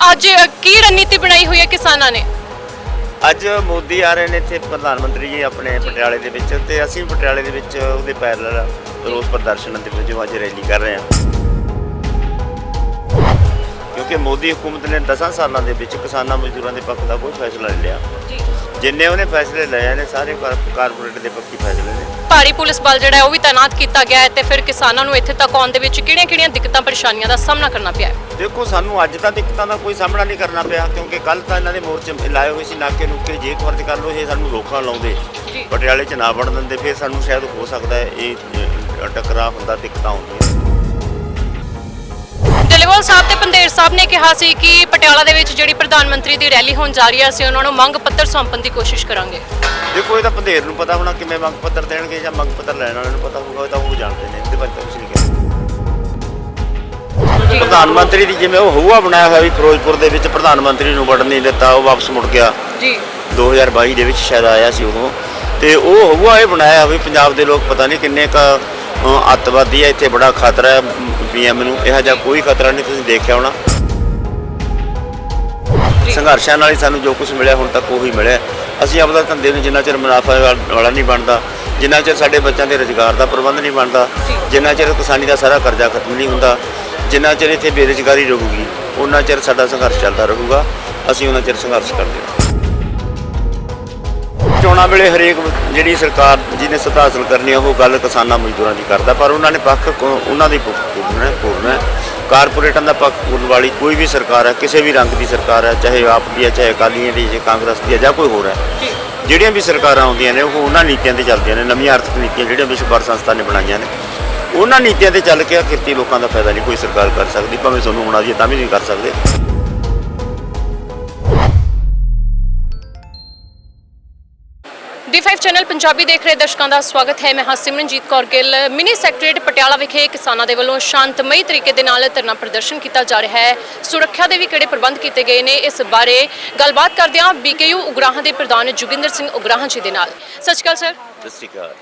ਅੱਜ ਕੀ ਰਣਨੀਤੀ ਬਣਾਈ ਹੋਈ ਹੈ ਕਿਸਾਨਾਂ ਨੇ? ਅੱਜ ਮੋਦੀ ਆ ਰਹੇ ਨੇ ਇੱਥੇ ਪ੍ਰਧਾਨ ਮੰਤਰੀ ਜੀ ਆਪਣੇ ਪਟਿਆਲੇ ਦੇ ਵਿੱਚ ਤੇ ਅਸੀਂ ਵੀ ਪਟਿਆਲੇ ਦੇ ਵਿੱਚ ਉਹਦੇ ਪੈਰਲਲ ਰੋਸ ਪ੍ਰਦਰਸ਼ਨ ਦੇ ਵਿੱਚ ਅੱਜ ਰੈਲੀ ਕਰ ਰਹੇ ਹਾਂ। ਕਿਉਂਕਿ ਮੋਦੀ ਹਕੂਮਤ ਨੇ 10 ਸਾਲਾਂ ਦੇ ਵਿੱਚ ਕਿਸਾਨਾਂ ਮਜ਼ਦੂਰਾਂ ਦੇ ਪੱਖ ਦਾ ਕੋਈ ਫੈਸਲਾ ਨਹੀਂ ਲਿਆ। ਜਿੰਨੇ ਉਹਨੇ ਫੈਸਲੇ ਲਏ ਨੇ ਸਾਰੇ ਕਾਰ- ਕਾਰਪੋਰੇਟ ਦੇ ਪੱਖੀ ਫੈਸਲੇ ਨੇ। ਭਾਰੀ ਪੁਲਿਸ ਬਲ ਜਿਹੜਾ ਉਹ ਵੀ ਤਾਇਨਾਤ ਕੀਤਾ ਗਿਆ ਹੈ ਤੇ ਫਿਰ ਕਿਸਾਨਾਂ ਨੂੰ ਇੱਥੇ ਤੱਕ ਆਉਣ ਦੇ ਵਿੱਚ ਕਿਹੜੀਆਂ-ਕਿਹੜੀਆਂ ਦਿੱਕਤਾਂ ਪਰੇਸ਼ਾਨੀਆਂ ਦਾ ਸਾਹਮਣਾ ਕਰਨਾ ਪਿਆ ਹੈ? ਦੇਖੋ ਸਾਨੂੰ ਅੱਜ ਤਾਂ ਦਿੱਕਤਾਂ ਦਾ ਕੋਈ ਸਾਹਮਣਾ ਨਹੀਂ ਕਰਨਾ ਪਿਆ ਕਿਉਂਕਿ ਕੱਲ ਤਾਂ ਇਹਨਾਂ ਦੇ ਮੋਰਚੇ ਲਾਏ ਹੋਏ ਸੀ ਨਾਕੇ ਨੁਕੇ ਜੇ ਫਰਜ਼ ਕਰ ਲਓ ਇਹ ਸਾਨੂੰ ਰੋਕਾਂ ਲਾਉਂਦੇ। ਪਟਿਆਲੇ 'ਚ ਨਾ ਵੜਨ ਦਿੰਦੇ ਫਿਰ ਸਾਨੂੰ ਸ਼ਾਇਦ ਹੋ ਸਕਦਾ ਹੈ ਇਹ ਅ, ਟਕਰਾਅ ਹੁੰਦਾ ਦਿੱਕਤਾਂ ਹੁੰਦੀਆਂ। ਡੱਲੇਵਾਲ ਸਾਹਿਬ ਤੇ ਪੰਦੇਰ ਸਾਹਿਬ ਨੇ ਕਿਹਾ ਸੀ ਕਿ ਪਟਿਆਲਾ ਦੇ ਵਿੱਚ ਜਿਹੜੀ ਪ੍ਰਧਾਨ ਮੰਤਰੀ ਦੀ ਰੈਲੀ ਹੋਣ ਜਾ ਰਹੀ ਹੈ ਅਸੀਂ ਉਹਨਾਂ ਨੂੰ ਮੰਗ ਪੱਤਰ ਸੌਂਪਣ ਦੀ ਕੋਸ਼ਿਸ਼ ਕਰਾਂਗੇ। ਦੇਖੋ ਇਹ ਤਾਂ ਪੰਧੇਰ ਨੂੰ ਪਤਾ ਹੋਣਾ ਕਿਵੇਂ ਮੰਗ ਪੱਤਰ ਦੇਣਗੇ ਜਾਂ ਮੰਗ ਪੱਤਰ ਲੈਣ ਵਾਲਿਆਂ ਨੂੰ ਪਤਾ ਹੋਊਗਾ ਤਾਂ ਉਹ ਜਾਣਦੇ ਨੇ ਇਹਦੇ ਬਾਰੇ ਤਾਂ ਕੁਝ ਨਹੀਂ। ਪ੍ਰਧਾਨ ਮੰਤਰੀ ਦੀ ਜਿਵੇਂ ਉਹ ਹੂਆ ਬਣਾਇਆ ਹੋਇਆ ਵੀ ਫਿਰੋਜ਼ਪੁਰ ਦੇ ਵਿੱਚ ਪ੍ਰਧਾਨ ਮੰਤਰੀ ਨੂੰ ਵੜਨ ਨਹੀਂ ਦਿੱਤਾ ਉਹ ਵਾਪਸ ਮੁੜ ਗਿਆ। ਜੀ। 2022 ਦੇ ਵਿੱਚ ਸ਼ਾਇਦ ਆਇਆ ਸੀ ਉਹ। ਤੇ ਉਹ ਹੂਆ ਇਹ ਬਣਾਇਆ ਵੀ ਪੰਜਾਬ ਦੇ ਲੋਕ ਪਤਾ ਨਹੀਂ ਕਿੰਨੇ ਕ ਅੱਤਵਾਦੀ ਹੈ ਇੱਥੇ ਬੜਾ ਖਤਰਾ ਹੈ ਪੀਐਮ ਨੂੰ। ਇਹੋ ਜਿਹਾ ਕੋਈ ਖਤਰਾ ਨਹੀਂ ਤੁਸੀਂ ਦੇਖਿਆ ਹੋਣਾ। ਸੰਘਰਸ਼ਾਂ ਨਾਲ ਹੀ ਸਾਨੂੰ ਜੋ ਕੁਝ ਮਿਲਿਆ ਹੁਣ ਤੱਕ ਉਹੀ ਮਿਲਿਆ। ਅਸੀਂ ਆਪਦਾ ਧੰਦੇ ਨੂੰ ਜਿੰਨਾ ਚਿਰ ਮੁਨਾਫਾ ਵਾਲਾ ਨਹੀਂ ਬਣਦਾ ਜਿੰਨਾ ਚਿਰ ਸਾਡੇ ਬੱਚਿਆਂ ਦੇ ਰੁਜ਼ਗਾਰ ਦਾ ਪ੍ਰਬੰਧ ਨਹੀਂ ਬਣਦਾ ਜਿੰਨਾ ਚਿਰ ਕਿਸਾਨੀ ਦਾ ਸਾਰਾ ਕਰਜ਼ਾ ਖਤਮ ਨਹੀਂ ਹੁੰਦਾ ਜਿੰਨਾ ਚਿਰ ਇੱਥੇ ਬੇਰੁਜ਼ਗਾਰੀ ਰਹੂਗੀ ਉਹਨਾਂ ਚਿਰ ਸਾਡਾ ਸੰਘਰਸ਼ ਚੱਲਦਾ ਰਹੂਗਾ। ਅਸੀਂ ਉਹਨਾਂ ਚਿਰ ਸੰਘਰਸ਼ ਕਰਦੇ ਹਾਂ ਚੋਣਾਂ ਵੇਲੇ ਹਰੇਕ ਜਿਹੜੀ ਸਰਕਾਰ ਜਿਹਨੇ ਸੱਤਾ ਹਾਸਲ ਕਰਨੀ ਹੈ ਉਹ ਗੱਲ ਕਿਸਾਨਾਂ ਮਜ਼ਦੂਰਾਂ ਦੀ ਕਰਦਾ, ਪਰ ਉਹਨਾਂ ਨੇ ਪੱਖ ਉਹਨਾਂ ਦੀ ਪੁ- ਪੂਰਨਾ ਹੈ ਪੂਰਨਾ ਹੈ ਕਾਰਪੋਰੇਟਾਂ ਦਾ ਪੱਖ ਪੂਰਨ ਵਾਲੀ ਕੋਈ ਵੀ ਸਰਕਾਰ ਹੈ ਕਿਸੇ ਵੀ ਰੰਗ ਦੀ ਸਰਕਾਰ ਹੈ ਚਾਹੇ ਆਪ ਦੀ ਹੈ ਚਾਹੇ ਅਕਾਲੀਆਂ ਦੀ ਜਾਂ ਕਾਂਗਰਸ ਦੀ ਹੈ ਜਾਂ ਕੋਈ ਹੋਰ ਹੈ ਜਿਹੜੀਆਂ ਵੀ ਸਰਕਾਰਾਂ ਆਉਂਦੀਆਂ ਨੇ, ਉਹ ਉਹਨਾਂ ਨੀਤੀਆਂ ਤੇ ਚੱਲਦੀਆਂ ਨੇ, ਨਵੀਆਂ ਆਰਥਿਕ ਨੀਤੀਆਂ ਜਿਹੜੀਆਂ ਵਿਸ਼ਵ ਭਰ ਸੰਸਥਾ ਨੇ ਬਣਾਈਆਂ ਨੇ। ਉਹਨਾਂ ਨੀਤੀਆਂ ਤੇ ਚੱਲ ਕੇ ਕਿਰਤੀ ਲੋਕਾਂ ਦਾ ਫਾਇਦਾ ਨਹੀਂ ਕੋਈ ਸਰਕਾਰ ਕਰ ਸਕਦੀ ਭਾਵੇਂ ਤੁਹਾਨੂੰ ਹੋਣਾ ਜੀ ਤਾਂ ਵੀ ਨਹੀਂ ਕਰ ਸਕਦੇ। D5 ਚੈਨਲ ਪੰਜਾਬੀ ਦੇਖ ਰਹੇ ਦਰਸ਼ਕਾਂ ਦਾ ਸਵਾਗਤ ਹੈ। ਮੈਂ ਹਾਂ ਸਿਮਰਨਜੀਤ ਕੌਰ ਗਿੱਲ। ਮਿਨੀ ਸੈਕਟਰੀਏਟ ਪਟਿਆਲਾ ਵਿਖੇ ਕਿਸਾਨਾਂ ਦੇ ਵੱਲੋਂ ਸ਼ਾਂਤਮਈ ਤਰੀਕੇ ਦੇ ਨਾਲ ਧਰਨਾ ਪ੍ਰਦਰਸ਼ਨ ਕੀਤਾ ਜਾ ਰਿਹਾ ਹੈ। ਸੁਰੱਖਿਆ ਦੇ ਵੀ ਕਿਹੜੇ ਪ੍ਰਬੰਧ ਕੀਤੇ ਗਏ ਨੇ ਇਸ ਬਾਰੇ ਗੱਲਬਾਤ ਕਰਦੇ ਹਾਂ ਬੀਕੇਯੂ ਉਗਰਾਹਾਂ ਦੇ ਪ੍ਰਧਾਨ ਜੋਗਿੰਦਰ ਸਿੰਘ ਉਗਰਾਹਾਂ ਜੀ ਦੇ ਨਾਲ। ਸਤਿ ਸ਼੍ਰੀ ਅਕਾਲ ਸਰ। ਸਤਿ ਸ਼੍ਰੀ ਅਕਾਲ।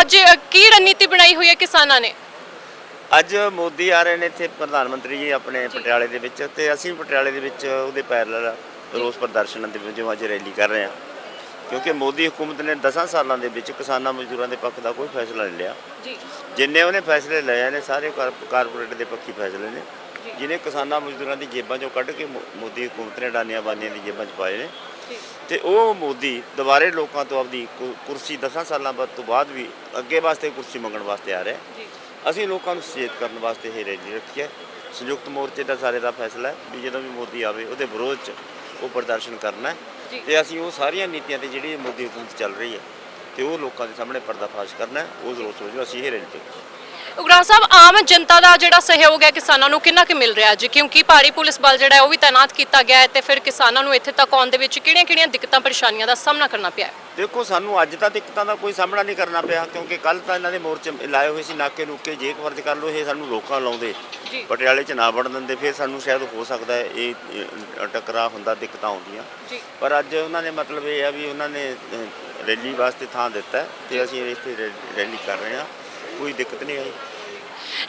ਅੱਜ ਅ, ਕੀ ਰਣਨੀਤੀ ਬਣਾਈ ਹੋਈ ਹੈ ਕਿਸਾਨਾਂ ਨੇ? ਅੱਜ ਮੋਦੀ ਆ ਰਹੇ ਨੇ ਇੱਥੇ ਪ੍ਰਧਾਨ ਮੰਤਰੀ ਜੀ ਆਪਣੇ ਪਟਿਆਲੇ ਦੇ ਵਿੱਚ ਤੇ ਅਸੀਂ ਵੀ ਪਟਿਆਲੇ ਦੇ ਵਿੱਚ ਉਹਦੇ ਪੈਰਲਲ ਰੋਸ ਪ੍ਰਦਰਸ਼ਨ ਦੇ ਵਿੱਚ ਅੱਜ ਰੈਲੀ ਕਰ ਰਹੇ ਹਾਂ। ਕਿਉਂਕਿ ਮੋਦੀ ਹਕੂਮਤ ਨੇ 10 ਸਾਲਾਂ ਦੇ ਵਿੱਚ ਕਿਸਾਨਾਂ ਮਜ਼ਦੂਰਾਂ ਦੇ ਪੱਖ ਦਾ ਕੋਈ ਫੈਸਲਾ ਨਹੀਂ ਲਿਆ। ਜੀ। ਜਿੰਨੇ ਉਹਨੇ ਫੈਸਲੇ ਲਏ ਨੇ ਸਾਰੇ ਕਾਰ- ਕਾਰਪੋਰੇਟ ਦੇ ਪੱਖੀ ਫੈਸਲੇ ਨੇ। ਜਿਹਨੇ ਕਿਸਾਨਾਂ ਮਜ਼ਦੂਰਾਂ ਦੀ ਜੇਬਾਂ ਚੋਂ ਕੱਢ ਕੇ ਮੋ- ਮੋਦੀ ਹਕੂਮਤ ਨੇ ਡਾਨੀਆਂ ਬਾਨੀਆਂ ਦੀ ਜੇਬਾਂ 'ਚ ਪਾਏ ਨੇ। ਤੇ ਉਹ ਮੋਦੀ ਦੁਬਾਰੇ ਲੋਕਾਂ ਤੋਂ ਆਪਦੀ ਕੁ- ਕੁਰਸੀ 10 ਸਾਲਾਂ ਬਾਅਦ ਤੋਂ ਬਾਅਦ ਵੀ ਅੱਗੇ ਵਾਸਤੇ ਕੁਰਸੀ ਮੰਗਣ ਵਾਸਤੇ ਆ ਰਿਹਾ ਜੀ। ਅਸੀਂ ਲੋਕਾਂ ਨੂੰ ਸੁਚੇਤ ਕਰਨ ਵਾਸਤੇ ਇਹ ਰੈਲੀ ਰੱਖੀ ਹੈ। ਸੰਯੁਕਤ ਮੋਰਚੇ ਦਾ ਸਾਰੇ ਦਾ ਫੈਸਲਾ ਹੈ ਵੀ ਜਦੋਂ ਵੀ ਮੋਦੀ ਆਵੇ ਉਹਦੇ ਵਿਰੋਧ 'ਚ ਉਹ ਪ੍ਰਦਰਸ਼ਨ ਕਰਨਾ ਹੈ। ਜੀ। ਤੇ ਅਸੀਂ ਉਹ ਸਾਰੀਆਂ ਨੀਤੀਆਂ ਤੇ ਜਿਹੜੀ ਮੋਦੀ ਹਕੂਮਤ ਚੱਲ ਰਹੀ ਹੈ ਤੇ ਉਹ ਲੋਕਾਂ ਦੇ ਸਾਹਮਣੇ ਪਰਦਾਫਾਸ਼ ਕਰਨਾ ਹੈ। ਉਸ ਰੋਸ ਵਜੋਂ ਅਸੀਂ ਇਹ ਰੈਲੀ ਤੇ ਉਗਰਾਹ ਸਾਹਿਬ ਆਮ ਜਨਤਾ ਦਾ ਜਿਹੜਾ ਸਹਿਯੋਗ ਹੈ ਕਿਸਾਨਾਂ ਨੂੰ ਕਿੰਨਾ ਕੁ ਮਿਲ ਰਿਹਾ ਅੱਜ ਕਿਉਂਕਿ ਭਾਰੀ ਪੁਲਿਸ ਬਲ ਜਿਹੜਾ ਹੈ ਉਹ ਵੀ ਤਾਇਨਾਤ ਕੀਤਾ ਗਿਆ ਹੈ ਤੇ ਫਿਰ ਕਿਸਾਨਾਂ ਨੂੰ ਇੱਥੇ ਤੱਕ ਆਉਣ ਦੇ ਵਿੱਚ ਕਿਹੜੀਆਂ-ਕਿਹੜੀਆਂ ਦਿੱਕਤਾਂ ਪਰੇਸ਼ਾਨੀਆਂ ਦਾ ਸਾਹਮਣਾ ਕਰਨਾ ਪਿਆ ਹੈ? ਦੇਖੋ ਸਾਨੂੰ ਅੱਜ ਤਾਂ ਦਿੱਕਤਾਂ ਦਾ ਕੋਈ ਸਾਹਮਣਾ ਨਹੀਂ ਕਰਨਾ ਪਿਆ ਕਿਉਂਕਿ ਕੱਲ ਤਾਂ ਇਹਨਾਂ ਦੇ ਮੋਰਚੇ ਲਾਏ ਹੋਏ ਸੀ ਨਾਕੇ ਨੁਕੇ ਜੇ ਫਰਜ਼ ਕਰ ਲਓ ਇਹ ਸਾਨੂੰ ਰੋਕਾਂ ਲਾਉਂਦੇ। ਜੀ। ਪਟਿਆਲੇ 'ਚ ਨਾ ਵੜਨ ਦਿੰਦੇ ਫਿਰ ਸਾਨੂੰ ਸ਼ਾਇਦ ਹੋ ਸਕਦਾ ਹੈ ਇਹ ਅ, ਟਕਰਾਅ ਹੁੰਦਾ ਦਿੱਕਤਾਂ ਆਉਂਦੀਆਂ। ਜੀ। ਪਰ ਅੱਜ ਉਹਨਾਂ ਨੇ ਮਤਲਬ ਇਹ ਆ ਵੀ ਉਹਨਾਂ ਨੇ ਰੈਲੀ ਵਾਸਤੇ ਥਾਂ ਦਿੱਤਾ ਤੇ ਅਸੀਂ ਇੱਥੇ ਰੈ- ਰੈਲੀ ਕਰ ਰਹੇ ਹਾਂ। ਕੋਈ ਦਿੱਕਤ ਨਹੀਂ ਆਈ।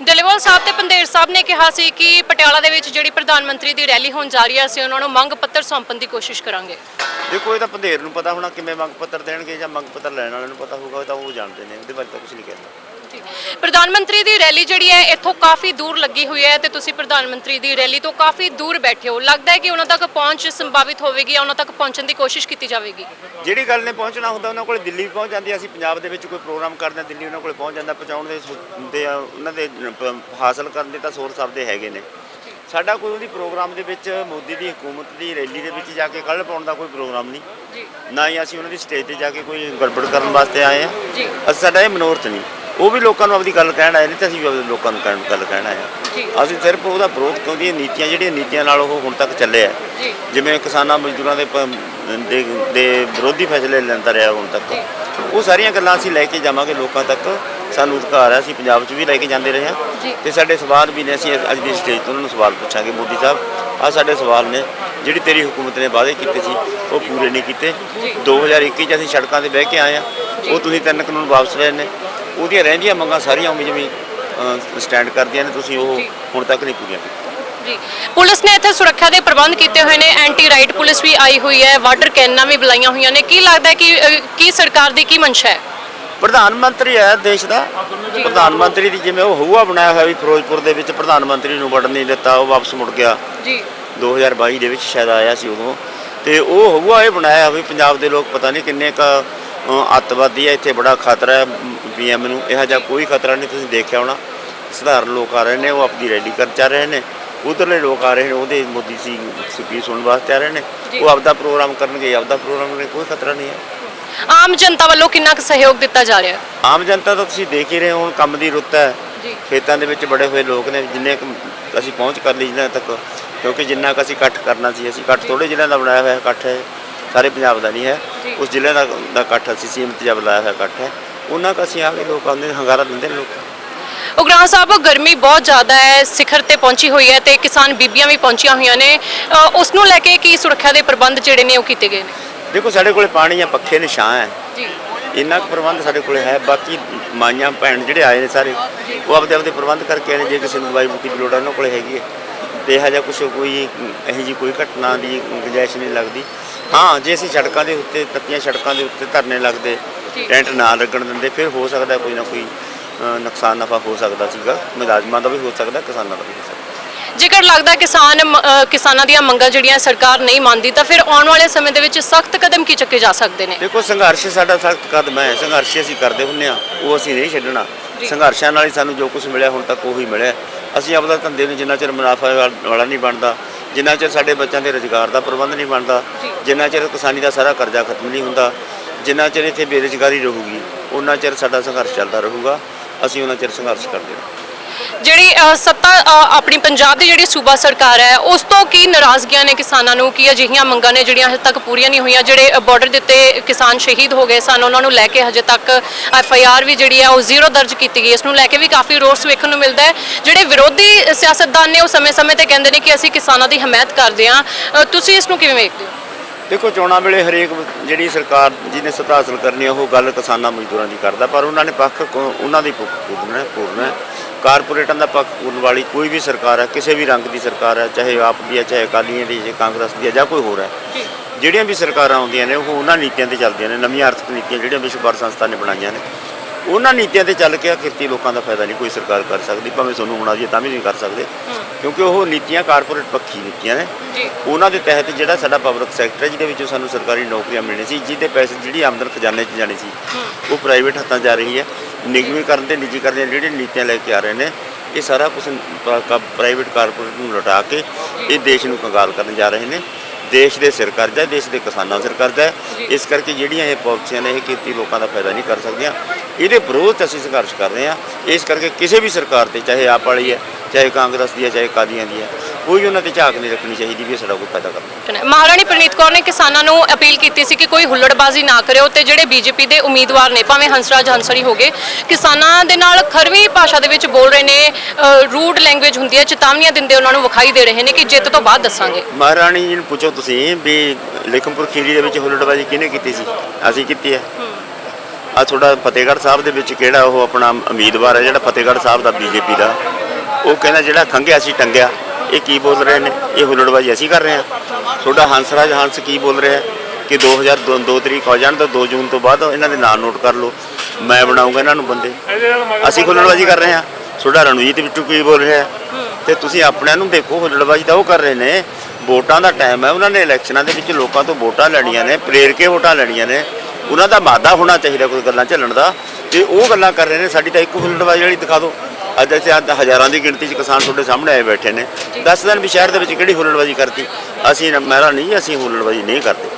ਡੱਲੇਵਾਲ ਸਾਹਿਬ ਤੇ ਪੰਦੇਰ ਸਾਹਿਬ ਨੇ ਕਿਹਾ ਸੀ ਕਿ ਪਟਿਆਲਾ ਦੇ ਵਿੱਚ ਜਿਹੜੀ ਪ੍ਰਧਾਨ ਮੰਤਰੀ ਦੀ ਰੈਲੀ ਹੋਣ ਜਾ ਰਹੀ ਹੈ ਅਸੀਂ ਉਹਨਾਂ ਨੂੰ ਮੰਗ ਪੱਤਰ ਸੌਂਪਣ ਦੀ ਕੋਸ਼ਿਸ਼ ਕਰਾਂਗੇ। ਦੇਖੋ ਇਹ ਤਾਂ ਪੰਧੇਰ ਨੂੰ ਪਤਾ ਹੋਣਾ ਕਿਵੇਂ ਮੰਗ ਪੱਤਰ ਦੇਣਗੇ ਜਾਂ ਮੰਗ ਪੱਤਰ ਲੈਣ ਵਾਲਿਆਂ ਨੂੰ ਪਤਾ ਹੋਊਗਾ ਇਹ ਤਾਂ ਉਹ ਜਾਣਦੇ ਨੇ ਉਹਦੇ ਬਾਰੇ ਤਾਂ ਕੁਝ ਨਹੀਂ ਕਹਿੰਦਾ। ਪ੍ਰਧਾਨ ਮੰਤਰੀ ਦੀ ਰੈਲੀ ਜਿਹੜੀ ਹੈ ਇੱਥੋਂ ਕਾਫੀ ਦੂਰ ਲੱਗੀ ਹੋਈ ਹੈ ਤੇ ਤੁਸੀਂ ਪ੍ਰਧਾਨ ਮੰਤਰੀ ਦੀ ਰੈਲੀ ਤੋਂ ਕਾਫੀ ਦੂਰ ਬੈਠੇ ਹੋ। ਲੱਗਦਾ ਹੈ ਕਿ ਉਹਨਾਂ ਤੱਕ ਪਹੁੰਚ ਸੰਭਾਵਿਤ ਹੋਵੇਗੀ ਜਾਂ ਉਹਨਾਂ ਤੱਕ ਪਹੁੰਚਣ ਦੀ ਕੋਸ਼ਿਸ਼ ਕੀਤੀ ਜਾਵੇਗੀ? ਜਿਹੜੀ ਗੱਲ ਨੇ ਪਹੁੰਚਣਾ ਹੁੰਦਾ ਉਹਨਾਂ ਕੋਲ ਦਿੱਲੀ ਵੀ ਪਹੁੰਚ ਜਾਂਦੀ। ਅਸੀਂ ਪੰਜਾਬ ਦੇ ਵਿੱਚ ਕੋਈ ਪ੍ਰੋਗਰਾਮ ਕਰਦੇ ਦਿੱਲੀ ਉਹਨਾਂ ਕੋਲ ਪਹੁੰਚ ਜਾਂਦਾ ਪਹੁੰਚਾਉਣ ਦੇ ਦੇ ਆ, ਉਹਨਾਂ ਦੇ ਹਾਸਲ ਕਰਨ ਦੇ ਤਾਂ ਸੋਰਸ ਆਪਦੇ ਹੈਗੇ ਨੇ। ਸਾਡਾ ਕੋਈ ਉਹਦੀ ਪ੍ਰੋਗਰਾਮ ਦੇ ਵਿੱਚ ਮੋਦੀ ਦੀ ਹਕੂਮਤ ਦੀ ਰੈਲੀ ਦੇ ਵਿੱਚ ਜਾ ਕੇ ਕੱਢ ਪਾਉਣ ਦਾ ਕੋਈ ਪ੍ਰੋਗਰਾਮ ਨਹੀਂ। ਜੀ। ਨਾ ਹੀ ਅਸੀਂ ਉਹਨਾਂ ਦੀ ਸਟੇਜ ਤੇ ਜਾ ਕੇ ਕੋਈ ਗੜਬੜ ਕਰਨ ਵਾਸਤੇ ਆਏ ਆ ਜੀ। ਸਾਡਾ ਇਹ ਮਨੋਰਥ ਨਹੀਂ। ਉਹ ਵੀ ਲੋਕਾਂ ਨੂੰ ਆਪਦੀ ਗੱਲ ਕਹਿਣ ਆਏ ਨੇ ਤੇ ਅਸੀਂ ਵੀ ਆਪਦੇ ਲੋਕਾਂ ਨੂੰ ਕਹਿਣ ਗੱਲ ਕਹਿਣ ਆਏ। ਆ। ਅਸੀਂ ਸਿਰਫ ਉਹਦਾ ਵਿਰੋਧ ਕਿਉਂਕਿ ਇਹ ਨੀਤੀਆਂ ਜਿਹੜੀਆਂ ਨੀਤੀਆਂ ਨਾਲ ਉਹ ਹੁਣ ਤੱਕ ਚੱਲਿਆ ਜੀ। ਜਿਵੇਂ ਕਿਸਾਨਾਂ ਮਜ਼ਦੂਰਾਂ ਦੇ ਦੇ ਵਿਰੋਧੀ ਫੈਸਲੇ ਲੈਂਦਾ ਰਿਹਾ ਹੁਣ ਤੱਕ। ਉਹ ਸਾਰੀਆਂ ਗੱਲਾਂ ਅਸੀਂ ਲੈ ਕੇ ਜਾਵਾਂਗੇ ਲੋਕਾਂ ਤੱਕ। ਸਾਨੂੰ ਅਧਿਕਾਰ ਹੈ ਅਸੀਂ ਪੰਜਾਬ 'ਚ ਵੀ ਲੈ ਕੇ ਜਾਂਦੇ ਰਹੇ। ਹਾਂ। ਤੇ ਸਾਡੇ ਸਵਾਲ ਵੀ ਨੇ ਅਸੀਂ ਅੱਜ ਦੀ ਸਟੇਜ ਤੋਂ ਉਹਨਾਂ ਨੂੰ ਸਵਾਲ ਪੁੱਛਾਂਗੇ। ਮੋਦੀ ਸਾਹਿਬ ਆ ਸਾਡੇ ਸਵਾਲ ਨੇ। ਜਿਹੜੀ ਤੇਰੀ ਹਕੂਮਤ ਨੇ ਵਾਅਦੇ ਕੀਤੇ ਸੀ ਉਹ ਪੂਰੇ ਨਹੀਂ ਕੀਤੇ। 2021 ਚ ਅਸੀਂ ਸੜਕਾਂ ਤੇ ਬਹਿ ਕੇ ਆਏ ਆ ਉਹ ਤੁਸੀਂ ਤਿੰਨ ਕਾਨੂੰਨ ਵਾਪਸ ਲਏ ਨੇ। ਉਹਦੀਆਂ ਰਹਿੰਦੀਆਂ ਮੰਗਾਂ ਸਾਰੀਆਂ ਉਵੇਂ ਜਿਵੇਂ ਸਟੈਂਡ ਕਰਦੀਆਂ ਨੇ ਤੁਸੀਂ ਉਹ। ਹੁਣ ਤੱਕ ਨਹੀਂ ਪੂਰੀਆਂ ਕੀਤੀਆਂ। ਜੀ। ਪੁਲਿਸ ਨੇ ਇੱਥੇ ਸੁਰੱਖਿਆ ਦੇ ਪ੍ਰਬੰਧ ਕੀਤੇ ਹੋਏ ਨੇ ਐਂਟੀ ਰਾਈਟ ਪੁਲਿਸ ਵੀ ਆਈ ਹੋਈ ਹੈ ਵਾਟਰ ਕੈਨਾਂ ਵੀ ਬੁਲਾਈਆਂ ਹੋਈਆਂ ਨੇ। ਕੀ ਲੱਗਦਾ ਕਿ ਕੀ ਸਰਕਾਰ ਦੀ ਕੀ ਮਨਸ਼ਾ ਹੈ? ਪ੍ਰਧਾਨ ਮੰਤਰੀ ਹੈ ਦੇਸ਼ ਦਾ। ਪ੍ਰਧਾਨ ਮੰਤਰੀ ਦੀ ਜਿਵੇਂ ਉਹ ਹਊਆ ਬਣਾਇਆ ਹੋਇਆ ਵੀ ਫਿਰੋਜ਼ਪੁਰ ਦੇ ਵਿੱਚ ਪ੍ਰਧਾਨ ਮੰਤਰੀ ਨੂੰ ਵੜਨ ਨਹੀਂ ਦਿੱਤਾ ਉਹ ਵਾਪਸ ਮੁੜ ਗਿਆ। ਜੀ। 2022 ਦੇ ਵਿੱਚ ਸ਼ਾਇਦ ਆਇਆ ਸੀ ਉਦੋਂ ਤੇ ਉਹ ਹਊਆ ਇਹ ਬਣਾਇਆ ਵੀ ਪੰਜਾਬ ਦੇ ਲੋਕ ਪਤਾ ਨਹੀਂ ਕਿੰਨੇ ਕ ਅੱਤਵਾਦੀ ਹੈ ਇੱਥੇ ਬੜਾ ਖਤਰਾ ਹੈ ਪੀਐਮ ਨੂੰ। ਇਹੋ ਜਿਹਾ ਕੋਈ ਖਤਰਾ ਨਹੀਂ ਤੁਸੀਂ ਦੇਖਿਆ ਹੋਣਾ। ਸਧਾਰਨ ਲੋਕ ਆ ਰਹੇ ਨੇ ਉਹ ਆਪਣੀ ਰੈਲੀ ਕਰਨ ਚਾ ਰਹੇ ਨੇ। ਉਧਰਲੇ ਲੋਕ ਆ ਰਹੇ ਨੇ ਉਹਦੇ ਮੋਦੀ ਸੀ ਸਪੀਚ ਸੁਣਨ ਵਾਸਤੇ ਆ ਰਹੇ ਨੇ। ਉਹ ਆਪਦਾ ਪ੍ਰੋਗਰਾਮ ਕਰਨਗੇ ਆਪਦਾ ਪ੍ਰੋਗਰਾਮ ਕਰਨਗੇ ਕੋਈ ਖਤਰਾ ਨਹੀਂ ਹੈ। ਆਮ ਜਨਤਾ ਵੱਲੋਂ ਕਿੰਨਾ ਕੁ ਸਹਿਯੋਗ ਦਿੱਤਾ ਜਾ ਰਿਹਾ ਆਮ ਜਨਤਾ ਤਾਂ ਤੁਸੀਂ ਦੇਖ ਹੀ ਰਹੇ ਹੋ ਹੁਣ ਕੰਮ ਦੀ ਰੁੱਤ ਹੈ। ਖੇਤਾਂ ਦੇ ਵਿੱਚ ਬੜੇ ਹੋਏ ਲੋਕ ਨੇ ਜਿੰਨੇ ਅਸੀਂ ਪਹੁੰਚ ਕਰ ਲਈ ਜਿੰਨਾ ਤੱਕ ਕਿਉਂਕਿ ਜਿੰਨਾ ਕੁ ਅਸੀਂ ਇਕੱਠ ਕਰਨਾ ਸੀ ਅਸੀਂ ਇਕੱਠ ਥੋੜੇ ਜ਼ਿਲ੍ਹਿਆਂ ਦਾ ਬਣਾਇਆ ਹੋਇਆ ਇਕੱਠ ਹੈ। ਸਾਰੇ ਪੰਜਾਬ ਦਾ ਨਹੀਂ ਹੈ। ਉਸ ਜ਼ਿਲ੍ਹੇ ਦਾ ਦਾ ਇਕੱਠ ਅਸੀਂ ਸੀਮਤ ਜਿਹਾ ਬੁਲਾਇਆ ਹੋਇਆ ਇਕੱਠ ਹੈ। ਉਹਨਾਂ ਕੁ ਅਸੀਂ ਆ ਕੇ ਲੋਕ ਆਉਂਦੇ ਨੇ ਹੰਗਾਰਾ ਦਿੰਦੇ ਨੇ ਲੋਕ। ਉਗਰਾਹ ਸਾਹਿਬ ਗਰਮੀ ਬਹੁਤ ਜ਼ਿਆਦਾ ਹੈ ਸਿਖਰ ਤੇ ਪਹੁੰਚੀ ਹੋਈ ਹੈ ਤੇ ਕਿਸਾਨ ਬੀਬੀਆਂ ਵੀ ਪਹੁੰਚੀਆਂ ਹੋਈਆਂ ਨੇ। ਅ, ਉਸ ਨੂੰ ਲੈ ਕੇ ਕੀ ਸੁਰੱਖਿਆ ਦੇ ਪ੍ਰਬੰਧ ਜਿਹੜੇ ਨੇ ਉਹ ਕੀਤੇ ਗਏ ਨੇ? ਦੇਖੋ ਸਾਡੇ ਕੋਲੇ ਪਾਣੀ ਆ ਪੱਖੇ ਨੇ ਛਾਂ ਹੈ। ਜੀ। ਇੰਨਾ ਕੁ ਪ੍ਰਬੰਧ ਸਾਡੇ ਕੋਲੇ ਹੈ। ਬਾਕੀ ਮਾਈਆਂ ਭੈਣ ਜਿਹੜੇ ਆਏ ਨੇ ਸਾਰੇ ਉਹ ਆਪਦੇ ਆਪਦੇ ਪ੍ਰਬੰਧ ਕਰਕੇ ਆਏ ਨੇ। ਜੇ ਕਿਸੇ ਨੂੰ ਦਵਾਈ ਬੂਟੀ ਦੀ ਲੋੜ ਆ ਉਹਨਾਂ ਕੋਲੇ ਹੈਗੀ ਹੈ। ਤੇ ਇਹੋ ਜਿਹਾ ਕੁਝ ਕੋਈ ਇਹੋ ਜੀ ਕੋਈ ਘਟਨਾ ਦੀ ਗੁੰਜਾਇਸ਼ ਨਹੀਂ ਲੱਗਦੀ। ਹਾਂ ਜੇ ਅਸੀਂ ਸੜਕਾਂ ਦੇ ਉੱਤੇ ਤੱਤੀਆਂ ਸੜਕਾਂ ਦੇ ਉੱਤੇ ਧਰਨੇ ਲੱਗਦੇ। ਟੈਂਟ ਨਾ ਲੱਗਣ ਦਿੰਦੇ ਫਿਰ ਹੋ ਸਕਦਾ ਕੋਈ ਨਾ ਕੋਈ ਨੁਕਸਾਨ ਨਫਾ ਹੋ ਸਕਦਾ ਸੀਗਾ। ਮੁਲਾਜ਼ਮਾਂ ਦਾ ਵੀ ਹੋ ਸਕਦਾ ਕਿਸਾਨਾਂ ਦਾ ਵੀ ਹੋ ਸਕਦਾ। ਜੇਕਰ ਲੱਗਦਾ ਕਿਸਾਨ ਕਿਸਾਨਾਂ ਦੀਆਂ ਮੰਗਾਂ ਜਿਹੜੀਆਂ ਸਰਕਾਰ ਨਹੀਂ ਮੰਨਦੀ ਤਾਂ ਫਿਰ ਆਉਣ ਵਾਲੇ ਸਮੇਂ ਦੇ ਵਿੱਚ ਸਖਤ ਕਦਮ ਕੀ ਚੱਕੇ ਜਾ ਸਕਦੇ ਨੇ? ਦੇਖੋ ਸੰਘਰਸ਼ ਸਾਡਾ ਸਖਤ ਕਦਮ ਹੈ। ਸੰਘਰਸ਼ ਅਸੀਂ ਕਰਦੇ ਹੁੰਨੇ ਆ ਉਹ ਅਸੀਂ ਨਹੀਂ ਛੱਡਣਾ। ਸੰਘਰਸ਼ਾਂ ਨਾਲ ਹੀ ਸਾਨੂੰ ਜੋ ਕੁਝ ਮਿਲਿਆ ਹੁਣ ਤੱਕ ਉਹੀ ਮਿਲਿਆ। ਅਸੀਂ ਆਪਦਾ ਧੰਦੇ ਨੂੰ ਜਿੰਨਾ ਚਿਰ ਮੁਨਾਫਾ ਵਾਲਾ ਨਹੀਂ ਬਣਦਾ ਜਿੰਨਾ ਚਿਰ ਸਾਡੇ ਬੱਚਿਆਂ ਦੇ ਰੁਜ਼ਗਾਰ ਦਾ ਪ੍ਰਬੰਧ ਨਹੀਂ ਬਣਦਾ। ਜਿੰਨਾ ਚਿਰ ਕਿਸਾਨੀ ਦਾ ਸਾਰਾ ਕਰਜ਼ਾ ਖਤਮ ਨਹੀਂ ਹੁੰਦਾ ਜਿੰਨਾ ਚਿਰ ਇੱਥੇ ਬੇਰੁਜ਼ਗਾਰੀ ਰਹੂਗੀ ਉਹਨਾਂ ਚਿਰ ਸਾਡਾ ਸੰਘਰਸ਼ ਚੱਲਦਾ ਰਹੂਗਾ ਅਸੀਂ ਉਹਨਾਂ ਚਿਰ ਸੰਘਰਸ਼ ਕਰਦੇ ਹਾਂ ਜਿਹੜੀ ਅ, ਸੱਤਾ ਅ, ਆਪਣੀ ਪੰਜਾਬ ਦੀ ਜਿਹੜੀ ਸੂਬਾ ਸਰਕਾਰ ਹੈ ਉਸ ਤੋਂ ਕੀ ਨਾਰਾਜ਼ਗੀਆਂ ਨੇ ਕਿਸਾਨਾਂ ਨੂੰ? ਕੀ ਅਜਿਹੀਆਂ ਮੰਗਾਂ ਨੇ ਜਿਹੜੀਆਂ ਹਜੇ ਤੱਕ ਪੂਰੀਆਂ ਨਹੀਂ ਹੋਈਆਂ? ਜਿਹੜੇ ਬਾਰਡਰ ਦੇ ਉੱਤੇ ਕਿਸਾਨ ਸ਼ਹੀਦ ਹੋ ਗਏ ਸਨ ਉਹਨਾਂ ਨੂੰ ਲੈ ਕੇ ਹਜੇ ਤੱਕ ਐਫ ਆਈ ਆਰ ਵੀ ਜਿਹੜੀ ਹੈ ਉਹ ਜ਼ੀਰੋ ਦਰਜ ਕੀਤੀ ਗਈ ਇਸ ਨੂੰ ਲੈ ਕੇ ਵੀ ਕਾਫੀ ਰੋਸ ਵੇਖਣ ਨੂੰ ਮਿਲਦਾ ਹੈ। ਜਿਹੜੇ ਵਿਰੋਧੀ ਸਿਆਸਤਦਾਨ ਨੇ ਉਹ ਸਮੇਂ-ਸਮੇਂ ਤੇ ਕਹਿੰਦੇ ਨੇ ਕਿ ਅਸੀਂ ਕਿਸਾਨਾਂ ਦੀ ਹਮਾਇਤ ਕਰਦੇ ਹਾਂ। ਅ, ਤੁਸੀਂ ਇਸ ਨੂੰ ਕਿਵੇਂ ਵੇਖਦੇ ਹੋ? ਦੇਖੋ ਚੋਣਾਂ ਵੇਲੇ ਹਰੇਕ ਜਿਹੜੀ ਸਰਕਾਰ ਜਿਹਨੇ ਸੱਤਾ ਹਾਸਲ ਕਰਨੀ ਹੈ ਉਹ ਗੱਲ ਕਿਸਾਨਾਂ ਮਜ਼ਦੂਰਾਂ ਦੀ ਕਰਦਾ ਪਰ ਉਹਨਾਂ ਨੇ ਪੱਖ ਕੋ- ਉਹਨਾਂ ਦੀ ਪੂਰਨਾ ਪੂਰਨਾ ਹੈ। ਕਾਰਪੋਰੇਟਾਂ ਦਾ ਪੱਖ ਪੂਰਨ ਵਾਲੀ ਕੋਈ ਵੀ ਸਰਕਾਰ ਹੈ ਕਿਸੇ ਵੀ ਰੰਗ ਦੀ ਸਰਕਾਰ ਹੈ ਚਾਹੇ ਆਪ ਦੀ ਹੈ ਚਾਹੇ ਅਕਾਲੀਆਂ ਦੀ ਚਾਹੇ ਕਾਂਗਰਸ ਦੀ ਹੈ ਜਾਂ ਕੋਈ ਹੋਰ ਹੈ ਜੀ। ਜਿਹੜੀਆਂ ਵੀ ਸਰਕਾਰਾਂ ਆਉਂਦੀਆਂ ਨੇ ਉਹ ਉਹਨਾਂ ਨੀਤੀਆਂ ਤੇ ਚੱਲਦੀਆਂ ਨੇ ਨਵੀਆਂ ਆਰਥਿਕ ਨੀਤੀਆਂ ਜਿਹੜੀਆਂ ਵਿਸ਼ਵ ਭਰ ਸੰਸਥਾ ਨੇ ਬਣਾਈਆਂ ਨੇ। ਉਹਨਾਂ ਨੀਤੀਆਂ ਤੇ ਚੱਲ ਕੇ ਕਿਰਤੀ ਲੋਕਾਂ ਦਾ ਫਾਇਦਾ ਨਹੀਂ ਕੋਈ ਸਰਕਾਰ ਕਰ ਸਕਦੀ ਭਾਵੇਂ ਤੁਹਾਨੂੰ ਹੋਣਾ ਜੀ ਤਾਂ ਵੀ ਨਹੀਂ ਕਰ ਸਕਦੇ। ਕਿਉਂਕਿ ਉਹ ਨੀਤੀਆਂ ਕਾਰਪੋਰੇਟ ਪੱਖੀ ਨੀਤੀਆਂ ਨੇ। ਜੀ। ਉਹਨਾਂ ਦੇ ਤਹਿਤ ਜਿਹੜਾ ਸਾਡਾ ਪਬਲਿਕ ਸੈਕਟਰ ਹੈ ਜਿਹਦੇ ਵਿੱਚੋਂ ਸਾਨੂੰ ਸਰਕਾਰੀ ਨੌਕਰੀਆਂ ਮਿਲਣੀ ਸੀ ਜਿਹਦੇ ਪੈਸੇ ਜਿਹੜੀ ਆਮਦਨ ਖਜ਼ਾਨੇ 'ਚ ਜਾਣੀ ਸੀ ਉਹ ਪ੍ਰਾਈਵੇਟ ਹੱਥਾਂ ਜਾ ਰਹੀ ਹੈ। ਨਿਗਮੀਕਰਨ ਤੇ ਨਿੱਜੀਕਰਨ ਦੀਆਂ ਜਿਹੜੀਆਂ ਨੀਤੀਆਂ ਲੈ ਕੇ ਆ ਰਹੇ ਨੇ ਇਹ ਸਾਰਾ ਕੁਝ ਪ੍ਰਾਈਵੇਟ ਕਾਰਪੋਰੇਟ ਨੂੰ ਲਟਾ ਕੇ ਇਹ ਦੇਸ਼ ਨੂੰ ਕੰਗਾਲ ਕਰਨ ਜਾ ਰਹੇ ਨੇ। ਦੇਸ਼ ਦੇ ਸਿਰ ਕਰਜ਼ਾ ਦੇਸ਼ ਦੇ ਕਿਸਾਨਾਂ ਸਿਰ ਕਰਜ਼ਾ। ਇਸ ਕਰਕੇ ਜਿਹੜੀਆਂ ਇਹ ਪਾਲਿਸੀਆਂ ਨੇ ਇਹ ਕੀਤੀ ਲੋਕਾਂ ਦਾ ਫਾਇਦਾ ਨਹੀਂ ਕਰ ਸਕਦੀਆਂ। ਇਹਦੇ ਵਿਰੋਧ ਅਸੀਂ ਸੰਘਰਸ਼ ਕਰ ਰਹੇ ਹਾਂ। ਇਸ ਕਰਕੇ ਕਿਸੇ ਵੀ ਸਰਕਾਰ ਤੇ ਚਾਹੇ ਆਪ ਵਾਲੀ ਹੈ ਚਾਹੇ ਕਾਂਗਰਸ ਦੀ ਹੈ ਚਾਹੇ ਕਾਦੀਆਂ ਦੀ ਹੈ ਕੋਈ ਉਹਨਾਂ ਤੇ ਝਾਕ ਨਹੀਂ ਰੱਖਣੀ ਚਾਹੀਦੀ ਵੀ ਇਹ ਸਾਡਾ ਕੋਈ ਫਾਇਦਾ ਕਰਨਾ ਮਹਾਰਾਣੀ ਪ੍ਰਨੀਤ ਕੌਰ ਨੇ ਕਿਸਾਨਾਂ ਨੂੰ ਅਪੀਲ ਕੀਤੀ ਸੀ ਕਿ ਕੋਈ ਹੁੱਲੜਬਾਜ਼ੀ ਨਾ ਕਰਿਓ ਤੇ ਜਿਹੜੇ ਬੀਜੇਪੀ ਦੇ ਉਮੀਦਵਾਰ ਨੇ ਭਾਵੇਂ ਹੰਸਰਾਜ ਹੰਸਰੀ ਹੋਗੇ ਕਿਸਾਨਾਂ ਦੇ ਨਾਲ ਖਰਵੀ ਭਾਸ਼ਾ ਦੇ ਵਿੱਚ ਬੋਲ ਰਹੇ ਨੇ ਰੂਡ ਲੈਂਗੁਏਜ ਹੁੰਦੀ ਹੈ ਚੇਤਾਵਨੀਆਂ ਦਿੰਦੇ ਉਹਨਾਂ ਨੂੰ ਵਿਖਾਈ ਦੇ ਰਹੇ ਨੇ ਕਿ ਜਿੱਤ ਤੋਂ ਬਾਅਦ ਦੱਸਾਂਗੇ। ਮਹਾਰਾਣੀ ਜੀ ਨੂੰ ਪੁੱਛੋ ਤੁਸੀਂ ਵੀ ਲੇਖਮਪੁਰ ਖੀਰੀ ਦੇ ਵਿੱਚ ਹੁੱਲੜਬਾਜੀ ਕਿਹਨੇ ਕੀਤੀ ਸੀ? ਅਸੀਂ ਕੀਤੀ ਹੈ। ਆ ਤੁਹਾਡਾ ਫਤਿਹਗੜ੍ਹ ਸਾਹਿਬ ਦੇ ਵਿੱਚ ਕਿਹੜਾ ਉਹ ਆਪਣਾ ਉਮੀਦਵਾਰ ਹੈ ਜਿਹੜਾ ਫਤਿਹਗੜ੍ਹ ਸਾਹਿਬ ਦਾ ਬੀਜੇਪੀ ਦਾ? ਉਹ ਕਹਿੰਦਾ ਜਿਹੜਾ ਖੰਗਿਆ ਸੀ ਟੰਗਿਆ। ਇਹ ਕੀ ਬੋਲ ਰਹੇ ਨੇ? ਇਹ ਹੁੱਲੜਬਾਜੀ ਅਸੀਂ ਕਰ ਰਹੇ ਹਾਂ। ਤੁਹਾਡਾ ਹੰਸਰਾਜ ਹੰਸ ਕੀ ਬੋਲ ਰਿਹਾ ਹੈ? ਕਿ 2002 ਤਰੀਕ ਹੋ ਜਾਣ ਤਾਂ 2 ਜੂਨ ਤੋਂ ਬਾਅਦ ਇਹਨਾਂ ਦੇ ਨਾਮ ਨੋਟ ਕਰ ਲਓ। ਮੈਂ ਬਣਾਉਂਗਾ ਇਹਨਾਂ ਨੂੰ ਬੰਦੇ। ਅਸੀਂ ਹੁੱਲੜਬਾਜੀ ਕਰ ਰਹੇ ਹਾਂ। ਤੁਹਾਡਾ ਰਣਜੀਤ ਬਿੱਟੂ ਕੀ ਬੋਲ ਰਿਹਾ ਹੈ? ਤੇ ਤੁਸੀਂ ਆਪਣਿਆਂ ਨੂੰ ਦੇਖੋ, ਹੁੱਲੜਬਾਜੀ ਤਾਂ ਉਹ ਕਰ ਰਹੇ ਨੇ। ਵੋਟਾਂ ਦਾ ਟਾਈਮ ਹੈ। ਉਹਨਾਂ ਨੇ ਇਲੈਕਸ਼ਨਾਂ ਦੇ ਵਿੱਚ ਲੋਕਾਂ ਤੋਂ ਵੋਟਾਂ ਲੈਣੀਆਂ ਨੇ ਪ੍ਰੇਰ ਕੇ ਵੋਟਾਂ ਲੈਣੀਆਂ ਨੇ। ਉਹਨਾਂ ਦਾ ਵਾਅਦਾ ਹੋਣਾ ਚਾਹੀਦਾ ਕੋਈ ਗੱਲਾਂ ਚੱਲਣ ਦਾ। ਤੇ ਉਹ ਗੱਲਾਂ ਕਰ ਰਹੇ ਨੇ। ਸਾਡੀ ਤਾਂ ਇੱਕ ਹੁੱਲੜਬਾਜੀ ਵਾਲੀ ਦਿਖਾ ਦਿਓ। ਅੱਜ ਅਸੀਂ ਅੱਜ ਹਜ਼ਾਰਾਂ ਦੀ ਗਿਣਤੀ 'ਚ ਕਿਸਾਨ ਤੁਹਾਡੇ ਸਾਹਮਣੇ ਆਏ ਬੈਠੇ ਨੇ। ਦੱਸ ਦੇਣ ਵੀ ਸ਼ਹਿਰ ਦੇ ਵਿੱਚ ਕਿਹੜੀ ਹੁੱਲੜਬਾਜੀ ਕਰਤੀ? ਅਸੀਂ ਮਹਿਰਾ ਨਹੀਂ ਅਸੀਂ ਹੁੱਲੜਬਾਜੀ ਨਹੀਂ ਕਰਦੇ।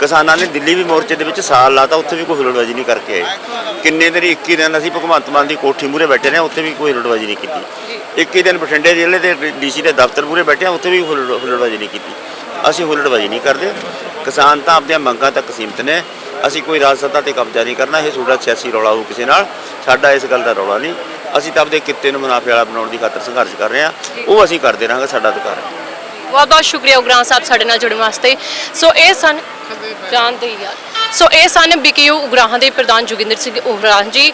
ਕਿਸਾਨਾਂ ਨੇ ਦਿੱਲੀ ਵੀ ਮੋਰਚੇ ਦੇ ਵਿੱਚ ਸਾਲ ਲਾਤਾ ਉੱਥੇ ਵੀ ਕੋਈ ਹੁੱਲੜਬਾਜੀ ਨਹੀਂ ਕਰਕੇ ਆਏ। ਕਿੰਨੇ ਦਿਨ 21 ਦਿਨ ਅਸੀਂ ਭਗਵੰਤ ਮਾਨ ਦੀ ਕੋਠੀ ਮੂਰੇ ਬੈਠੇ ਨੇ ਉੱਥੇ ਵੀ ਕੋਈ ਹੁੱਲੜਬਾਜੀ ਨਹੀਂ ਕੀਤੀ। 21 ਦਿਨ ਬਠਿੰਡੇ ਜ਼ਿਲ੍ਹੇ ਦੇ ਡੀਸੀ ਦੇ ਦਫ਼ਤਰ ਮੂਰੇ ਬੈਠੇ ਆ ਉੱਥੇ ਵੀ ਹੁੱਲੜ- ਹੁੱਲੜਬਾਜੀ ਨਹੀਂ ਕੀਤੀ। ਅਸੀਂ ਹੁੱਲੜਬਾਜੀ ਨਹੀਂ ਕਰਦੇ। ਕਿਸਾਨ ਤਾਂ ਆਪਣੀਆਂ ਮੰਗਾਂ ਤੱਕ ਸੀਮਿਤ ਨੇ। ਅਸੀਂ ਕੋਈ ਰਾਜ ਸੱਤਾ ਤੇ ਕਬਜ਼ਾ ਨਹੀਂ ਕਰਨਾ ਇਹ ਤੁਹਾਡਾ ਸਿਆਸੀ ਰੌਲਾ ਹੋ ਕਿਸੇ ਨਾਲ। ਸਾਡਾ ਇਸ ਗੱਲ ਦਾ ਰੌਲਾ ਨਹੀਂ। ਅਸੀਂ ਤਾਂ ਆਪਦੇ ਕਿੱਤੇ ਨੂੰ ਮੁਨਾਫੇ ਵਾਲਾ ਬਣਾਉਣ ਦੀ ਖਾਤਰ ਸੰਘਰਸ਼ ਕਰ ਰਹੇ ਹਾਂ। ਉਹ ਅਸੀਂ ਕਰਦੇ ਰਹਾਂਗੇ ਸਾਡਾ ਅਧਿਕਾਰ ਹੈ। ਬਹੁਤ ਬਹੁਤ ਸ਼ੁਕਰੀਆ ਉਗਰਾਹ ਸਾਹਿਬ ਸਾਡੇ ਨਾਲ ਜੁੜਨ ਵਾਸਤੇ। ਸੋ ਇਹ ਸਨ ਜਾਣਦੇ ਹੀ ਯਾਰ। ਸੋ ਇਹ ਸਨ ਬੀਕੇਯੂ ਉਗਰਾਹਾਂ ਦੇ ਪ੍ਰਧਾਨ ਜੋਗਿੰਦਰ ਸਿੰਘ ਉਗਰਾਹ ਜੀ।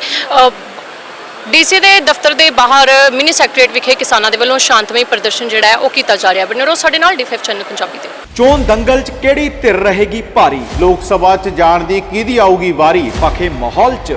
ਡੀਸੀ ਦੇ ਦਫ਼ਤਰ ਦੇ ਬਾਹਰ ਮਿਨੀ ਸੈਕਟਰੀਏਟ ਵਿਖੇ ਕਿਸਾਨਾਂ ਦੇ ਵੱਲੋਂ ਸ਼ਾਂਤਮਈ ਪ੍ਰਦਰਸ਼ਨ ਜਿਹੜਾ ਹੈ ਉਹ ਕੀਤਾ ਜਾ ਰਿਹਾ ਬਣੇ ਰਹੋ ਸਾਡੇ ਨਾਲ ਡੀ5 ਚੈਨਲ ਪੰਜਾਬੀ ਤੇ। ਚੋਣ ਦੰਗਲ 'ਚ ਕਿਹੜੀ ਧਿਰ ਰਹੇਗੀ ਭਾਰੀ? ਲੋਕ ਸਭਾ 'ਚ ਜਾਣ ਦੀ ਕਿਹਦੀ ਆਊਗੀ ਵਾਰੀ? ਪਖੇ ਮਾਹੌਲ 'ਚ।